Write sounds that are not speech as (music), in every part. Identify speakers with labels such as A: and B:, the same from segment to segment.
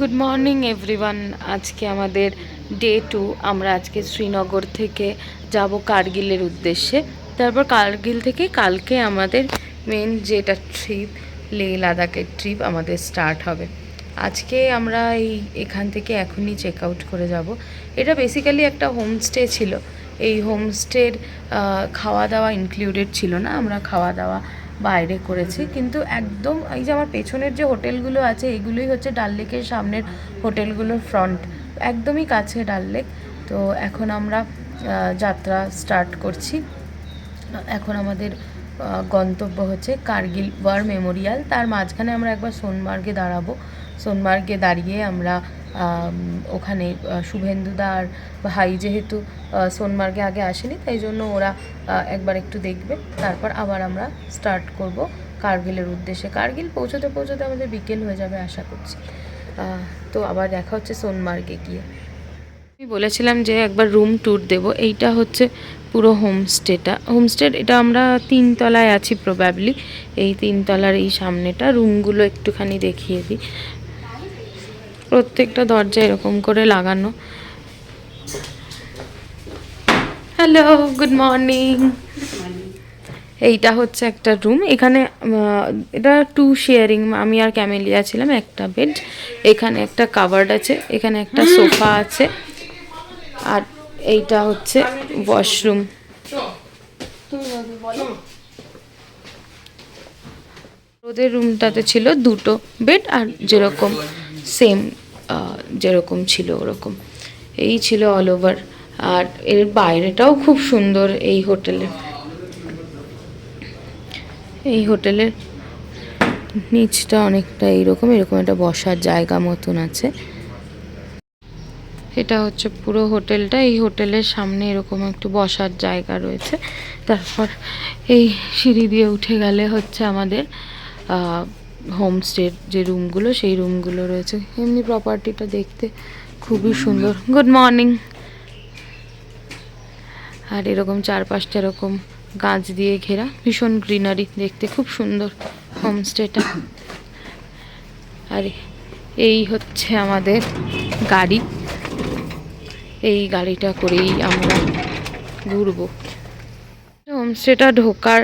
A: Good morning everyone আজকে আমাদের day to আমরা আজকে শ্রীনগর থেকে যাব কার্গিলের উদ্দেশ্যে। তারপর কার্গিল থেকে কালকে আমাদের মেন যেটা ট্রিপ লে লাদাখের ট্রিপ আমাদের স্টার্ট হবে। আজকে আমরা এই এখান থেকে এখনই চেক আউট করে যাব। এটা বেসিক্যালি একটা হোমস্টে ছিল। এই হোমস্টের খাওয়া দাওয়া ইনক্লুডেড ছিল না। আমরা খাওয়া দাওয়া বাইরে করেছি। কিন্তু একদম এই যে আমার পেছনের যে হোটেলগুলো আছে, এগুলোই হচ্ছে ডাল লেকের সামনের হোটেলগুলোর ফ্রন্ট একদমই কাছে ডাল লেক। তো এখন আমরা যাত্রা স্টার্ট করছি। এখন আমাদের গন্তব্য হচ্ছে কার্গিল ওয়ার মেমোরিয়াল। তার মাঝখানে আমরা একবার সোনমার্গে দাঁড়াবো। সোনমার্গে দাঁড়িয়ে আমরা ওখানে শুভেন্দুদা আর ভাই যেহেতু সোনমার্গে আগে আসেনি তাই জন্য ওরা একবার একটু দেখবে। তারপর আবার আমরা স্টার্ট করব কার্গিলের উদ্দেশ্যে। কার্গিল পৌঁছতে পৌঁছতে আমাদের বিকেল হয়ে যাবে আশা করছি। তো আবার দেখা হচ্ছে সোনমার্গে গিয়ে। আমি বলেছিলাম যে একবার রুম ট্যুর দেব। এইটা হচ্ছে পুরো হোমস্টেটা হোমস্টে এটা আমরা তিনতলায় আছি প্রবাবলি এই তিনতলার এই সামনেটা, রুমগুলো একটুখানি দেখিয়ে দিই। প্রত্যেকটা দরজা এরকম করে লাগানো। হ্যালো গুড মর্নিং এইটা হচ্ছে একটা রুম এখানে এটা টু শেয়ারিং আমি আর ক্যামেলিয়া ছিলাম একটা বেড এখানে একটা কাভার্ড আছে, এখানে একটা সোফা আছে, আর এইটা হচ্ছে ওয়াশরুম ওদের রুমটাতে ছিল দুটো বেড আর যেরকম সেম যেরকম ছিল ওরকম। এই ছিল অল ওভার আর এর বাইরেটাও খুব সুন্দর এই হোটেলের এই হোটেলের নিচটা অনেকটা এইরকম, এরকম একটা বসার জায়গা মতন আছে। এটা হচ্ছে পুরো হোটেলটা। এই হোটেলের সামনে এরকম একটু বসার জায়গা রয়েছে। তারপর এই সিঁড়ি দিয়ে উঠে গেলে হচ্ছে আমাদের হোমস্টের যে রুমগুলো, সেই রুমগুলো রয়েছে। এমনি প্রপার্টিটা দেখতে খুবই সুন্দর। গুড মর্নিং আর এরকম চারপাশটা এরকম গাছ দিয়ে ঘেরা। ভীষণ গ্রিনারি দেখতে, খুব সুন্দর হোমস্টেটা। আর এই হচ্ছে আমাদের গাড়ি। এই গাড়িটা করেই আমরা ঘুরবো। হোমস্টেটা ঢোকার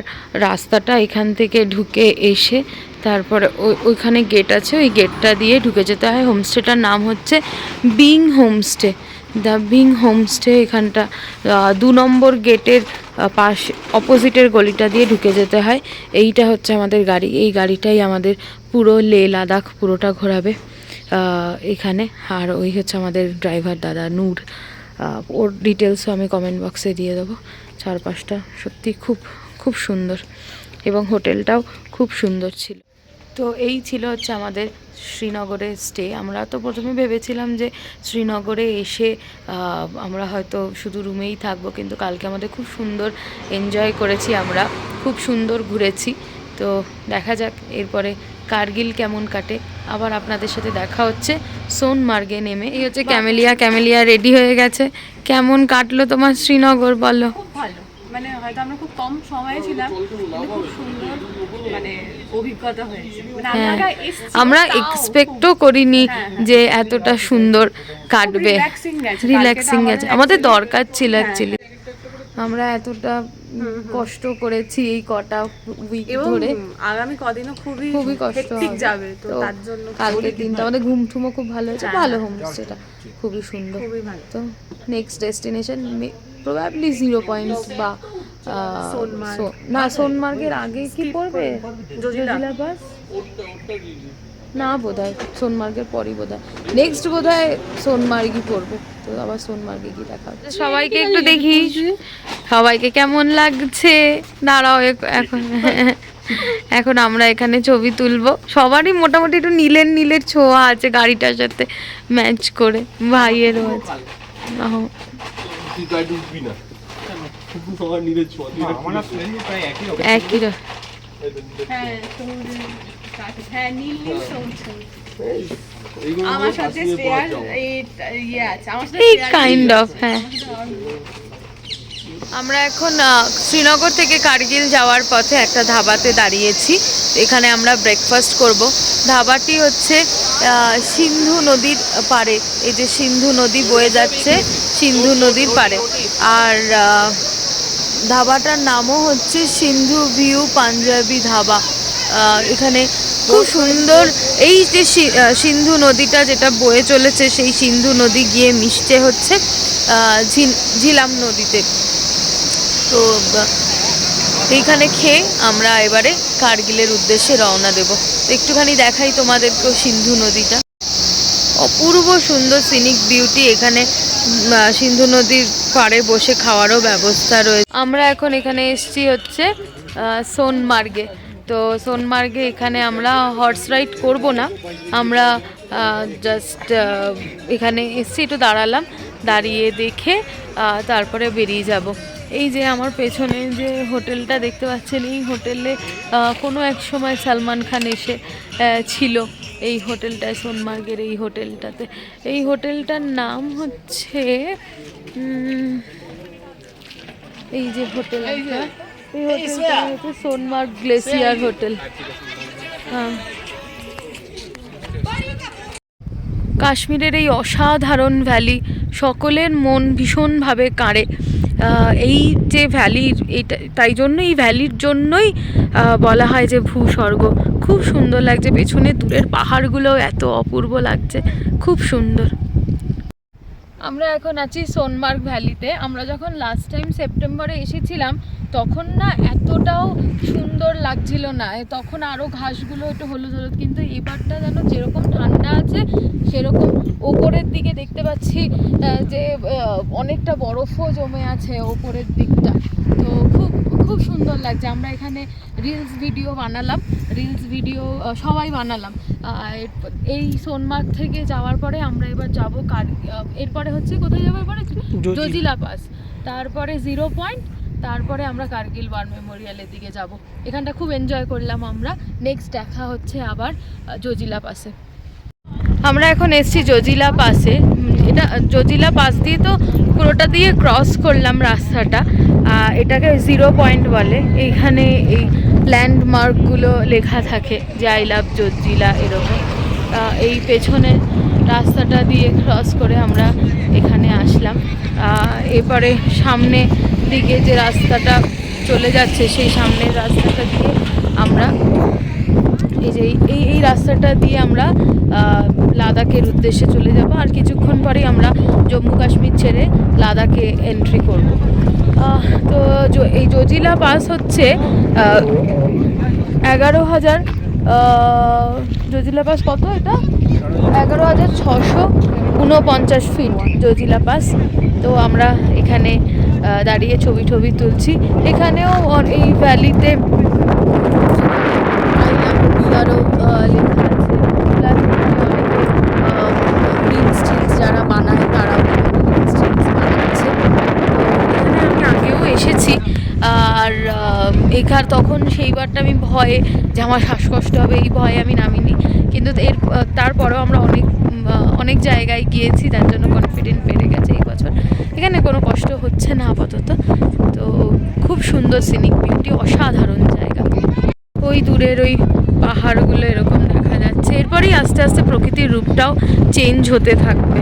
A: রাস্তাটা এখান থেকে ঢুকে এসে তারপরে ওই ওইখানে গেট আছে, ওই গেটটা দিয়ে ঢুকে যেতে হয় হোমস্টেটার নাম হচ্ছে being homestay the being homestay এখানটা দু নম্বর গেটের পাশ অপোজিটের গলিটা দিয়ে ঢুকে যেতে হয়। এইটা হচ্ছে আমাদের গাড়ি। এই গাড়িটাই আমাদের পুরো লে লাদাখ পুরোটা ঘোরাবে এখানে। আর ওই হচ্ছে আমাদের ড্রাইভার দাদা নূর। ওর ডিটেলসও আমি কমেন্ট বক্সে দিয়ে দেবো। চারপাশটা সত্যি খুব খুব সুন্দর এবং হোটেলটাও খুব সুন্দর ছিল। তো এই ছিল হচ্ছে আমাদের শ্রীনগরে স্টে আমরা তো প্রথমে ভেবেছিলাম যে শ্রীনগরে এসে আমরা হয়তো শুধু রুমেই থাকব, কিন্তু কালকে আমাদের খুব সুন্দর এনজয় করেছি আমরা। খুব সুন্দর ঘুরেছি। তো দেখা যাক, এরপরে কার্গিল কেমন কাটে? আবার আপনাদের সাথে দেখা হচ্ছে। সোনমার্গে নেমে। এই হচ্ছে ক্যামেলিয়া। ক্যামেলিয়া রেডি হয়ে গেছে। কেমন কাটলো তোমার শ্রীনগর বলো?
B: খুব ভালো। মানে হয়তো আমরা খুব কম সময়ে ছিলাম খুব সুন্দর মানে অভিজ্ঞতা হয়েছে। মানে
A: হ্যাঁ।
B: আমরা
A: এক্সপেক্টও করিনি
B: হ্যাঁ, হ্যাঁ।
A: যে এতটা সুন্দর কাটবে। রিল্যাক্সিং গেছে।
B: আমাদের
A: দরকার ছিল। অ্যাকচুয়ালি আমরা এতটা কষ্ট করেছি এই কটা উইক ধরে।
B: আগামী কদিনও খুবই
A: খুবই কষ্ট
B: যাবে তো তার জন্য
A: কালকের দিনটা আমাদের ঘুম ঠুমও খুব ভালো হয়েছে
B: হ্যাঁ,
A: ভালো
B: হ্যাঁ।
A: হোমস্টেটা খুবই সুন্দর।
B: খুবই ভালো।
A: তো next destination probably zero point বা। না সোনমার্গের আগে কি পড়বে?
B: জজিলা।
A: পাস না বোধ হয় সোনমার্গের পরই বোধ হয় নেক্সট বোধ হয় সোনমার্গই পড়ব তো আবার সোনমার্গে গিয়ে দেখা সবাইকে একটু দেখি। সবাইকে কেমন লাগছে? দাঁড়াও এক- এখন এখন আমরা এখানে ছবি তুলবো। সবারই মোটামুটি একটু নীলের নীলের ছোঁয়া আছে গাড়িটার সাথে ম্যাচ করে। ভাইয়েরও আছে।
C: একই রকম।
A: র-
B: হ্যাঁ সবুজ কাঠে- হ্যাঁ। নীল নীল আমার সাথে শ্রেয়ার। এই ইয়ে আছে। আমার সাথে
A: কাইন্ড অফ হ্যাঁ। আমরা এখন শ্রীনগর থেকে কার্গিল যাওয়ার পথে একটা ধাবাতে দাঁড়িয়েছি। এখানে আমরা ব্রেকফাস্ট করব। ধাবাটি হচ্ছে সিন্ধু নদীর পাড়ে। এই যে সিন্ধু নদী বয়ে যাচ্ছে সিন্ধু নদীর পাড়ে। আর ধাবাটার নামও হচ্ছে সিন্ধু ভিউ পাঞ্জাবি ধাবা। এখানে খুব সুন্দর এই যে সিন্ধু নদীটা যেটা বয়ে চলেছে, সেই সিন্ধু নদী গিয়ে মিশছে হচ্ছে ঝিল- ঝিলাম নদীতে। তো এইখানে খেয়ে আমরা এবারে কার্গিলের উদ্দেশ্যে রওনা দেব। একটুখানি দেখাই তোমাদেরকেও সিন্ধু নদীটা। অপূর্ব সুন্দর সিনিক বিউটি এখানে সিন্ধু নদীর পাড়ে বসে খাওয়ারও ব্যবস্থা রয়েছে। আমরা এখন এখানে এসেছি হচ্ছে সোনমার্গে। তো সোনমার্গে এখানে আমরা হর্স রাইড করব না। আমরা জাস্ট এখানে এসছি একটু দাঁড়ালাম, দাঁড়িয়ে দেখে তারপরে বেরিয়ে যাব। এই যে আমার পেছনে যে হোটেলটা দেখতে পাচ্ছেন, এই হোটেলে কোনো এক সময় সালমান খান এসে ছিল এই হোটেলটায়, সোনমার্গের এই হোটেলটাতে। এই হোটেলটার নাম হচ্ছে এই যে হোটেলটা। এই হোটেলটা হচ্ছে সোনমার্গ গ্লেসিয়ার হোটেল হ্যাঁ। কাশ্মীরের এই অসাধারণ ভ্যালি সকলের মন ভীষণভাবে কাড়ে। আহ, এই যে ভ্যালির এইটা তাই জন্য এই ভ্যালির জন্যই বলা হয় যে ভূস্বর্গ। খুব সুন্দর লাগছে পেছনে দূরের পাহাড়গুলোও এত অপূর্ব লাগছে। খুব সুন্দর। আমরা এখন আছি সোনমার্গ ভ্যালিতে। আমরা যখন লাস্ট টাইম সেপ্টেম্বরে এসেছিলাম তখন না এতটাও সুন্দর লাগছিল না। তখন আরও ঘাসগুলো একটু হলুদ হলুদ কিন্তু এবারটা যেন যেরকম ঠান্ডা আছে সেরকম ওপরের দিকে দেখতে পাচ্ছি যে অনেকটা বরফও জমে আছে ওপরের দিকটা। তো খুব খুব সুন্দর লাগছে। আমরা এখানে রিলস ভিডিও বানালাম রিলস ভিডিও সবাই বানালাম। এই সোনমার্গ থেকে যাওয়ার পরে আমরা এবার যাব কার এরপরে হচ্ছে কোথায় যাব এবারে? জজিলা। পাস তারপরে জিরো পয়েন্ট তারপরে আমরা কার্গিল ওয়ার মেমোরিয়ালের দিকে যাব। এখানটা খুব এনজয় করলাম আমরা। নেক্সট দেখা হচ্ছে আবার জজিলা পাসে। আমরা এখন এসছি জজিলা পাসে। এটা, জজিলা পাস দিয়ে তো পুরোটা দিয়ে ক্রস করলাম রাস্তাটা। এটাকে জিরো পয়েন্ট বলে। এইখানে এই ল্যান্ডমার্কগুলো লেখা থাকে যে আই লাভ জজিলা এরকম। এই পেছনের রাস্তাটা দিয়ে ক্রস করে আমরা এখানে আসলাম। এরপরে সামনে দিকে যে রাস্তাটা চলে যাচ্ছে, সেই সামনের রাস্তাটা দিয়ে আমরা এই যে এই- এই রাস্তাটা দিয়ে আমরা লাদাখের উদ্দেশ্যে চলে যাব। আর কিছুক্ষণ পরেই আমরা জম্মু কাশ্মীর ছেড়ে লাদাখে এন্ট্রি করব। তো এই জজিলা পাস হচ্ছে এগারো হাজার জজিলা পাস কত এটা? এগারো হাজার ছশো ঊনপঞ্চাশ ফিট জজিলা পাস তো আমরা এখানে দাঁড়িয়ে ছবি টবি তুলছি। এখানেও এই ভ্যালিতে আরও যারা বানায়, তারাও এখানে আমি আগেও এসেছি। আর এখার তখন সেইবারটা আমি ভয়ে যে আমার শ্বাসকষ্ট হবে, এই ভয়ে আমি নামিনি। কিন্তু এর তারপরেও আমরা অনেক অনেক জায়গায় গিয়েছি, তার জন্য কনফিডেন্ট বেড়ে গেছে। এখানে কোনো কষ্ট হচ্ছে না আপাতত। তো খুব সুন্দর সিনিক বিউটি অসাধারণ জায়গা। ওই দূরের ওই পাহাড়গুলো এরকম দেখা যাচ্ছে। এরপরেই আস্তে আস্তে প্রকৃতির রূপটাও চেঞ্জ হতে থাকবে।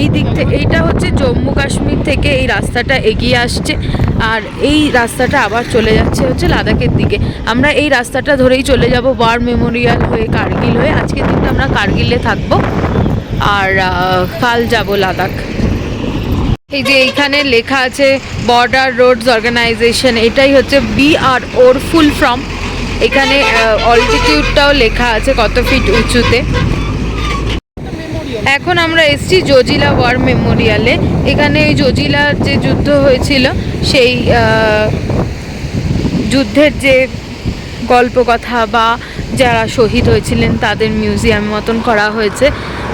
A: এই দিক থেকে এইটা হচ্ছে জম্মু কাশ্মীর থেকে এই রাস্তাটা এগিয়ে আসছে। আর এই রাস্তাটা আবার চলে যাচ্ছে হচ্ছে লাদাখের দিকে। আমরা এই রাস্তাটা ধরেই চলে যাব ওয়ার মেমোরিয়াল হয়ে, কার্গিল হয়ে। আজকের দিনটা আমরা কার্গিলে থাকব। আর কাল যাব লাদাখ। এই যে এইখানে লেখা আছে বর্ডার রোডস অর্গানাইজেশন এটাই হচ্ছে বি আর ওর ফুল ফর্ম এখানে অল্টিটিউডটাও লেখা আছে কত ফিট উঁচুতে। এখন আমরা এসছি জজিলা ওয়ার মেমোরিয়ালে এখানে এই জজিলার যে যুদ্ধ হয়েছিল, সেই যুদ্ধের যে গল্প কথা বা যারা শহীদ হয়েছিলেন, তাদের মিউজিয়াম মতন করা হয়েছে।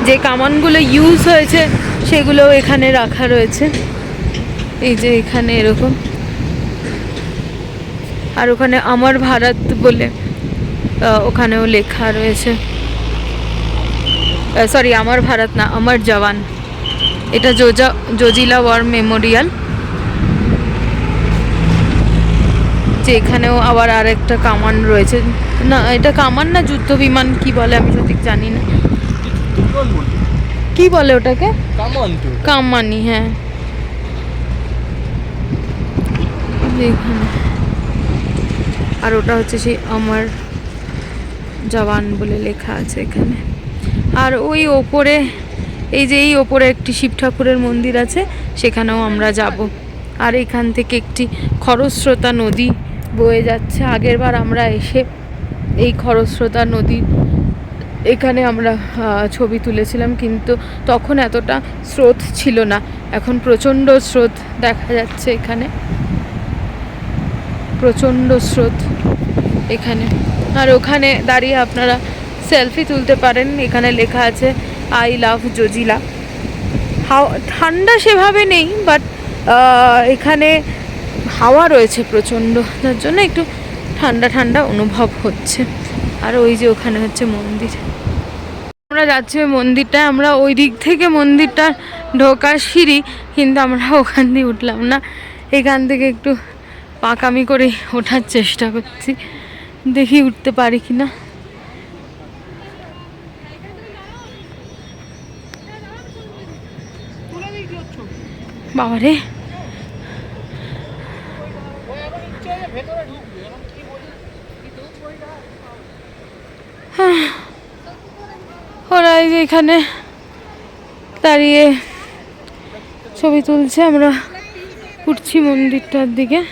A: যে কামানগুলো ইউজ হয়েছে সেগুলো এখানে রাখা রয়েছে। এই যে এখানে এরকম। আর ওখানে আমার ভারত বলে ওখানেও লেখা রয়েছে। সরি আমার ভারত না, আমার জওয়ান। এটা জোজা, জজিলা ওয়ার মেমোরিয়াল। যে এখানেও আবার আর একটা কামান রয়েছে। না, এটা কামান না যুদ্ধ বিমান কি বলে আমি সঠিক জানি না। কি বলে ওটাকে?
D: কামান
A: হ্যাঁ। আর ওটা হচ্ছে সেই আমার জওয়ান বলে লেখা আছে এখানে। আর ওই ওপরে এই যে এই ওপরে একটি শিব ঠাকুরের মন্দির আছে সেখানেও আমরা যাব। আর এখান থেকে একটি খরস্রোতা নদী বয়ে যাচ্ছে। আগেরবার আমরা এসে এই খরস্রোতা নদীর এখানে আমরা ছবি তুলেছিলাম, কিন্তু তখন এতটা স্রোত ছিল না। এখন প্রচণ্ড স্রোত দেখা যাচ্ছে এখানে। প্রচণ্ড স্রোত এখানে। আর ওখানে দাঁড়িয়ে আপনারা সেলফি তুলতে পারেন। এখানে লেখা আছে, আই লাভ জজিলা। হাওয়া ঠান্ডা সেভাবে নেই, বাট এখানে হাওয়া রয়েছে প্রচণ্ড। যার জন্য একটু ঠান্ডা ঠান্ডা অনুভব হচ্ছে। আর ওই যে ওখানে হচ্ছে মন্দির। আমরা যাচ্ছি ওই মন্দিরটায়, আমরা ওই দিক থেকে মন্দিরটা ঢোকার সিঁড়ি, কিন্তু আমরা ওখান দিয়ে উঠলাম না। এখান থেকে একটু পাকামি করে ওঠার চেষ্টা করছি। দেখি উঠতে পারি কি না বাবারে হ্যাঁ। (sighs) ওরা এই যে এখানে দাঁড়িয়ে ছবি তুলছে, আমরা উঠছি মন্দিরটার দিকে। (sighs)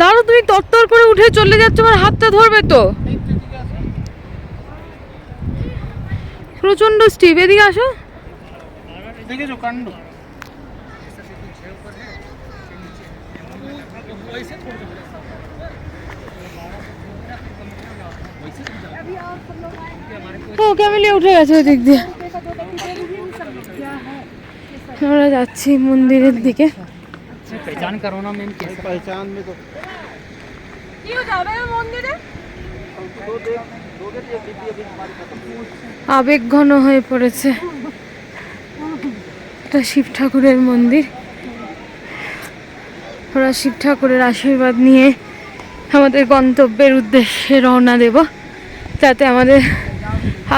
A: দাঁড়ো তুমি তত্তর করে উঠে চলে যাচ্ছ, আমার হাতটা ধরবে তো। প্রচণ্ড স্টিভ এদিকে আসো।
D: দেখেছ কাণ্ড?
A: ও ক্যামেলিয়া উঠে গেছে ওই দিক দিয়ে আমরা যাচ্ছি মন্দিরের দিকে
C: पहचान करो ना मैम कैसे
D: पहचान में तो
A: আবেগ ঘন হয়ে পড়েছে এটা শিব ঠাকুরের মন্দির ওরা শিব ঠাকুরের আশীর্বাদ নিয়ে আমাদের গন্তব্যের উদ্দেশ্যে রওনা দেব যাতে আমাদের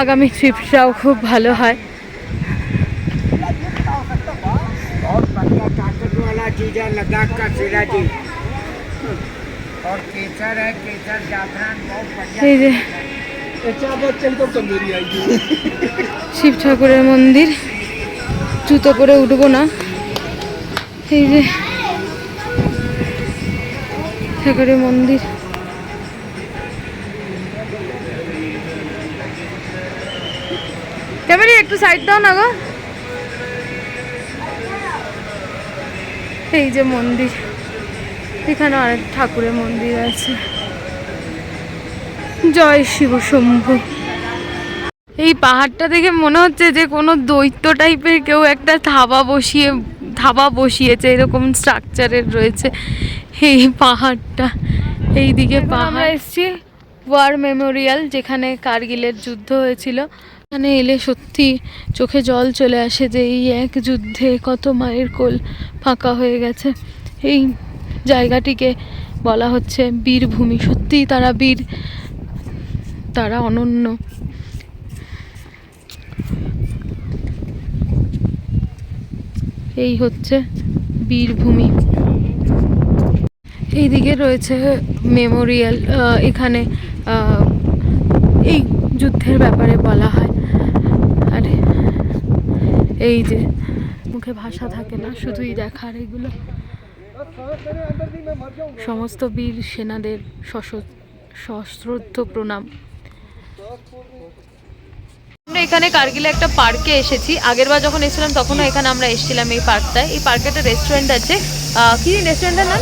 A: আগামী ট্রিপটাও খুব ভালো হয়। যে শিব ঠাকুরের মন্দির। জুতো করে উঠবো না। এই যে ঠাকুরের মন্দির। একটু সাইড দাও না গো। এই যে মন্দির এখানে অনেক ঠাকুরের মন্দির আছে। জয় শিব শম্ভু। এই পাহাড়টা দেখে মনে হচ্ছে যে কোনো দৈত্য টাইপের কেউ একটা থাবা বসিয়ে থাবা বসিয়েছে এরকম স্ট্রাকচারের রয়েছে এই পাহাড়টা। এইদিকে পাহাড়। এসছি ওয়ার মেমোরিয়াল যেখানে কার্গিলের যুদ্ধ হয়েছিল। এখানে এলে সত্যি চোখে জল চলে আসে যে এই এক যুদ্ধে কত মায়ের কোল ফাঁকা হয়ে গেছে। এই জায়গাটিকে বলা হচ্ছে বীরভূমি। সত্যিই তারা বীর, তারা অনন্য। এই হচ্ছে বীরভূমি। এইদিকে রয়েছে মেমোরিয়াল এখানে এই যুদ্ধের ব্যাপারে বলা হয়। এই যে মুখে ভাষা থাকে না শুধুই দেখার এগুলো। সমস্ত বীর সেনাদের সশ্রদ্ধ প্রণাম। আমরা এখানে কার্গিলে একটা পার্কে এসেছি। আগেরবার যখন এসেছিলাম তখনও এখানে আমরা এসেছিলাম এই পার্কটায়। এই পার্কে একটা রেস্টুরেন্ট আছে। কি রেস্টুরেন্টের নাম?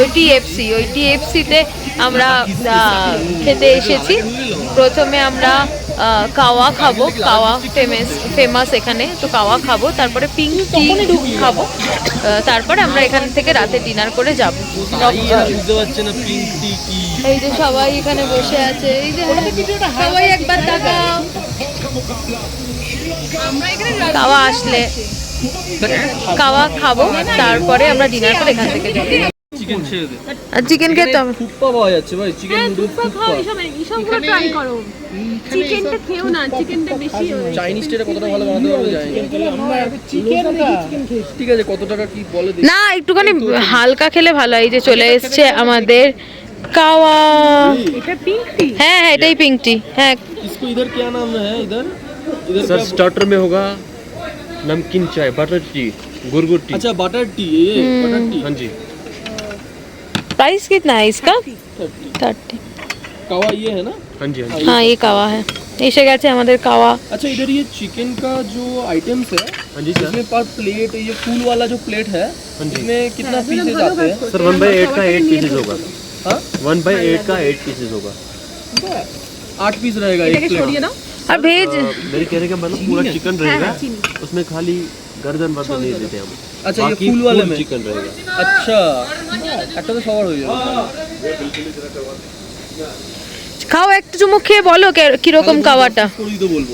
A: ওই টিএফসি ওই টিএফসিতে আমরা খেতে এসেছি। প্রথমে আমরা কাওয়া খাব কাওয়া ফেমাস ফেমাস এখানে তো কাওয়া খাব তারপরে পিঙ্ক টি খাব। তারপরে আমরা এখান থেকে রাতে ডিনার করে যাব। এই যে সবাই এখানে বসে আছে এই যে সবাই একবার তাকাও কাওয়া আসলে কাওয়া খাব তারপরে আমরা ডিনার করে এখান থেকে যাব।
D: চিকেন ছেড়ে দে
A: আর চিকেন খেতে হবে
D: থুপ্পা পাওয়া যাচ্ছে ভাই চিকেন নুডলস থুপ্পা
B: ট্রাই করো চিকেনটা খেও না চিকেনটা বেশি
D: চাইনিজ টা কতটা ভালো বানাতে পারবে জানি না। ঠিক আছে কত টাকা কি বলে দেখি
A: না একটুখানি হালকা খেলে ভালো হয়। এই যে চলে এসছে আমাদের কাওয়া
B: এটা পিঙ্ক টি
A: হ্যাঁ হ্যাঁ এটাই পিঙ্ক টি হ্যাঁ
D: इसको इधर क्या नाम है इधर इधर
E: सर
D: क्या
E: स्टार्टर में होगा नमकीन चाय बटर टी गुड़गुड़ टी
D: अच्छा बटर टी ये बटर टी
E: हाँ जी
A: प्राइस कितना है इसका थर्टी
D: कावा ये है ना
E: हाँ जी हाँ जी
A: হ্যাঁ এই কাওয়া হ্যাঁ এসে গেছে আমাদের কাওয়া
D: अच्छा इधर ये चिकन का जो आइटम्स है
E: हाँ जी सर
D: इसमें पर प्लेट ये फूल वाला जो प्लेट है
E: हाँ जी
D: इसमें कितना पीसेज आते हैं
E: सर वन बाई एट का एट पीसेस होगा
D: हाँ
E: वन बाई एट का एट पीसेस होगा
D: आठ पीस रहेगा एक प्लेट
A: अब
E: भेज मेरे कहने का मतलब पूरा चिकन रहेगा उसमें खाली गर्दन वर्दन नहीं देते हम
D: अच्छा ये फूल वाले में
E: चिकन रहेगा
D: अच्छा একটা তো সবার হয়ে যাবে
A: খাও একটু চুমুক খেয়ে বলো কীরকম
D: খাওয়াটা বলব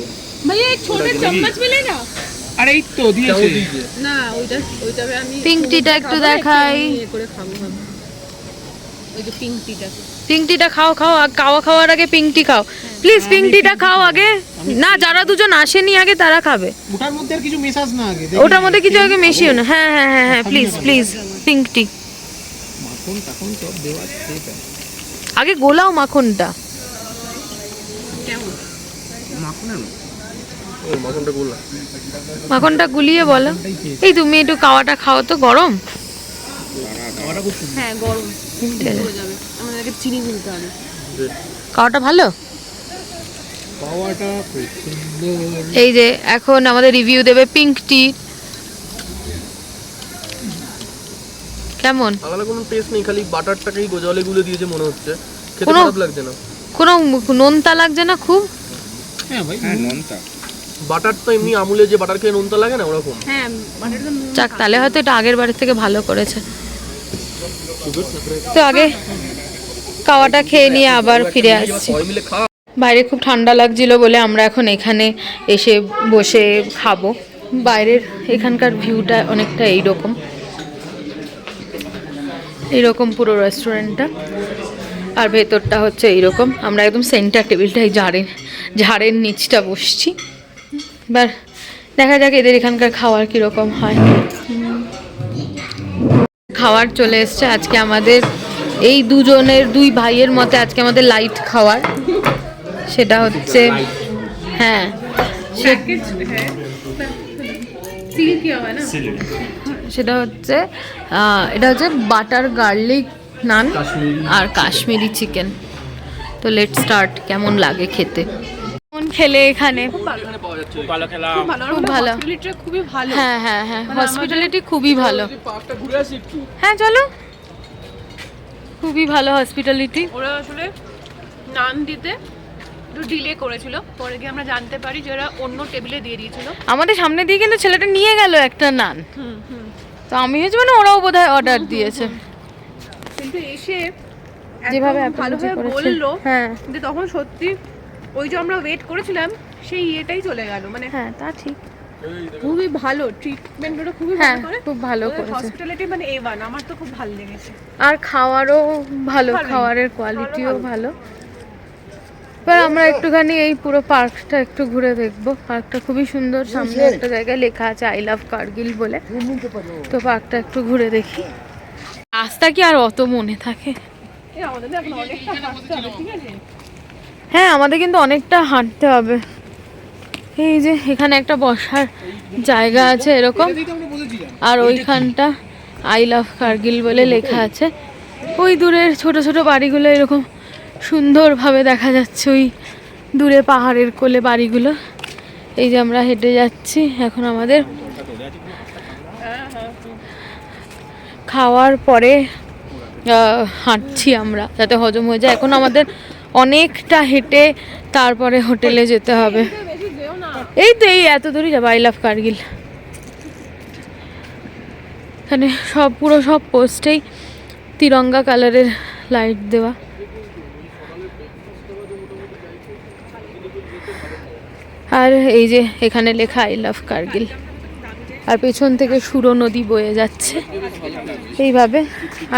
A: পিঙ্ক টিটা একটু দেখাই
B: পিঙ্ক টিটা
A: পিঙ্ক টিটা খাও খাও আর কাওয়া খাওয়ার আগে পিঙ্ক টি খাও প্লিজ পিঙ্ক টিটা খাও আগে। না যারা দুজন আসেনি আগে তারা খাবে।
F: ওটার মধ্যে কিছু মেশাস না আগে
A: ওটার মধ্যে কিছু আগে মিশিও না। হ্যাঁ হ্যাঁ হ্যাঁ হ্যাঁ প্লিজ প্লিজ পিঙ্ক টি
F: মাখন টাখন সব দেওয়া আছে
A: আগে গোলাও মাখনটা।
F: মাখনের
D: ও মাখনটা
A: মাখনটা গুলিয়ে বলো। এই তুমি একটু কাওয়াটা খাও তো গরম?
B: হ্যাঁ গরম। হয়ে আমাদেরকে চিনি গুলতে হবে।
A: কাওয়াটা ভালো? এই যে এখন আমাদের রিভিউ দেবে পিঙ্ক টি কেমন?
D: আলাদা কোনো টেস্ট নেই খালি বাটারটাকেই গোজালে গুলে দিয়েছে মনে হচ্ছে। খেতে
A: কোনো-
D: খারাপ লাগছে না।
A: কোনো নোনতা লাগছে না খুব?
F: হ্যাঁ ভাই ননটা
D: বাটার তো এমনি আমুলে যে বাটার খেয়ে নোনতা লাগে না ওরকম।
B: হ্যাঁ
A: যাক তাহলে হয়তো এটা আগের বারের থেকে ভালো করেছে। তো আগে কাওয়াটা খেয়ে নিয়ে আবার ফিরে আসছি। বাইরে খুব ঠান্ডা লাগছিল বলে আমরা এখন এখানে এসে বসে খাব। বাইরের এখানকার ভিউটা অনেকটা এইরকম। এইরকম পুরো রেস্টুরেন্টটা আর ভেতরটা হচ্ছে এইরকম। আমরা একদম সেন্টার টেবিলটাই ঝাড়ের ঝাড়ের নিচটা বসছি। এবার দেখা যাক এদের এখানকার খাওয়ার কীরকম হয়। খাওয়ার চলে এসছে আজকে আমাদের এই দুজনের দুই ভাইয়ের মতে আজকে আমাদের লাইট খাওয়ার। সেটা হচ্ছে হ্যাঁ।
B: না?
A: সেটা হচ্ছে এটা হচ্ছে বাটার গার্লিক নান আর কাশ্মীরি চিকেন তো লেট স্টার্ট কেমন লাগে খেতে? কেমন খেলে এখানে?
B: খুব ভালো।
A: খুব ভালো।
B: খুবই ভালো।
A: হ্যাঁ হ্যাঁ হ্যাঁ।
B: মানে
A: হসপিটালিটি খুবই ভালো। হ্যাঁ চলো। খুবই ভালো হসপিটালিটি
B: ওরা আসলে নান দিতে একটু ডিলে করেছিল। পরে গিয়ে আমরা জানতে পারি যে ওরা অন্য টেবিলে দিয়ে দিয়েছিল।
A: আমাদের সামনে দিয়ে কিন্তু ছেলেটা নিয়ে গেল একটা নান।
B: হুম হুম।
A: তো আমি ভেবেছি মানে ওরাও বোধহয় অর্ডার দিয়েছে।
B: কিন্তু এসে
A: যেভাবে
B: ভালোভাবে বলল
A: হ্যাঁ।
B: যে তখন সত্যি ওই যে আমরা ওয়েট করেছিলাম সেই ইয়েটাই চলে গেল। মানে
A: হ্যাঁ তা ঠিক।
B: খুবই ভালো ট্রিটমেন্ট ওরা খুবই
A: হ্যাঁ
B: ভালো করে।
A: খুব ভালো করেছে।
B: হসপিটালিটি মানে এ ওয়ান আমার তো খুব ভালো লেগেছে।
A: আর খাওয়ারও ভালো। খাওয়ারের কোয়ালিটিও ভালো। এবার আমরা একটুখানি এই পুরো পার্কটা একটু ঘুরে দেখব। পার্কটা খুবই সুন্দর সামনে একটা জায়গায় লেখা আছে আই লাভ কার্গিল বলে। তো পার্কটা একটু ঘুরে দেখি। রাস্তা কি আর অত মনে থাকে? হ্যাঁ আমাদের কিন্তু অনেকটা হাঁটতে হবে। এই যে এখানে একটা বসার জায়গা আছে এরকম। আর ওইখানটা আই লাভ কার্গিল বলে লেখা আছে। ওই দূরের ছোট ছোট বাড়িগুলো এরকম সুন্দরভাবে দেখা যাচ্ছে ওই দূরে পাহাড়ের কোলে বাড়িগুলো। এই যে আমরা হেঁটে যাচ্ছি এখন আমাদের। খাওয়ার পরে হাঁটছি আমরা যাতে হজম হয়ে যায়। এখন আমাদের অনেকটা হেঁটে তারপরে হোটেলে যেতে হবে। এই তো এই এত দূরই যাব আই লাভ কার্গিল এখানে সব, পুরো সব পোস্টেই তিরঙ্গা কালারের লাইট দেওয়া। আর এই যে এখানে লেখা আই লাভ কার্গিল আর পেছন থেকে সুরো নদী বয়ে যাচ্ছে। এইভাবে।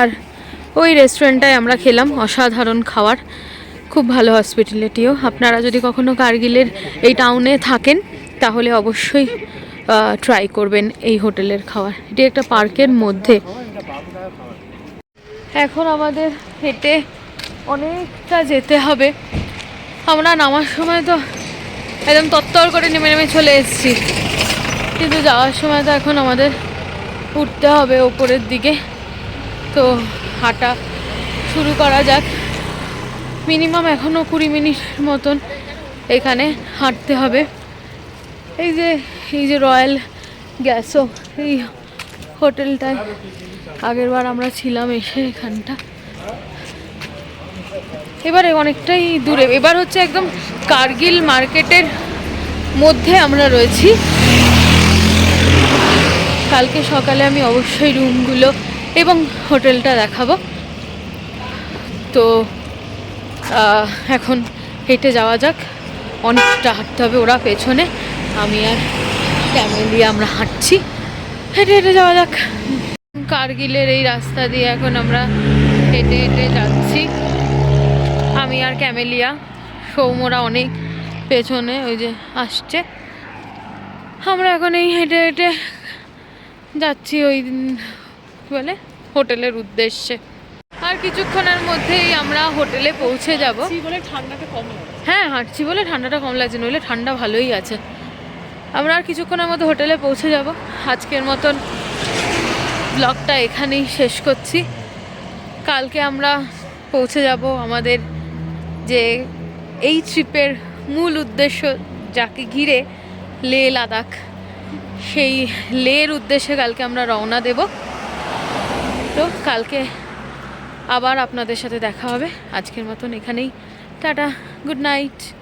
A: আর ওই রেস্টুরেন্টটায় আমরা খেলাম, অসাধারণ খাবার খুব ভালো হসপিটালিটিও। আপনারা যদি কখনো কার্গিলের এই টাউনে থাকেন, তাহলে অবশ্যই ট্রাই করবেন এই হোটেলের খাবার এটি একটা পার্কের মধ্যে। এখন আমাদের হেঁটে অনেকটা যেতে হবে। আমরা নামার সময় তো একদম তত্তর করে নেমে নেমে চলে এসেছি। কিন্তু যাওয়ার সময় তো এখন আমাদের উঠতে হবে ওপরের দিকে। তো হাঁটা শুরু করা যাক। মিনিমাম এখনও কুড়ি মিনিট মতন এখানে হাঁটতে হবে। এই যে এই যে রয়্যাল গ্যাসও এই হোটেলটায় আগেরবার আমরা ছিলাম এসে এখানটা। এবারে অনেকটাই দূরে, এবার হচ্ছে একদম কার্গিল মার্কেটের মধ্যে আমরা রয়েছি। কালকে সকালে আমি অবশ্যই রুমগুলো এবং হোটেলটা দেখাবো। তো এখন হেঁটে যাওয়া যাক। অনেকটা হাঁটতে হবে ওরা পেছনে। আমি আর ক্যামেলিয়া আমরা হাঁটছি। হেঁটে হেঁটে যাওয়া যাক। কার্গিলের এই রাস্তা দিয়ে এখন আমরা হেঁটে হেঁটে যাচ্ছি। আমি আর ক্যামেলিয়া সৌমরা অনেক পেছনে ওই যে আসছে। আমরা এখন এই হেঁটে হেঁটে যাচ্ছি ওই বলে, হোটেলের উদ্দেশ্যে। আর কিছুক্ষণের মধ্যেই আমরা হোটেলে পৌঁছে যাব।
B: বলে ঠান্ডাটা কম
A: হ্যাঁ হাঁটছি বলে ঠান্ডাটা কম লাগছে নইলে ঠান্ডা ভালোই আছে। আমরা আর কিছুক্ষণের মধ্যে হোটেলে পৌঁছে যাব। আজকের মতন ব্লগটা এখানেই শেষ করছি। কালকে আমরা পৌঁছে যাব আমাদের যে এই ট্রিপের মূল উদ্দেশ্য যাকে ঘিরে লে লাদাখ। সেই লের উদ্দেশ্যে কালকে আমরা রওনা দেব। তো কালকে আবার আপনাদের সাথে দেখা হবে। আজকের মতন এখানেই। Tata good night.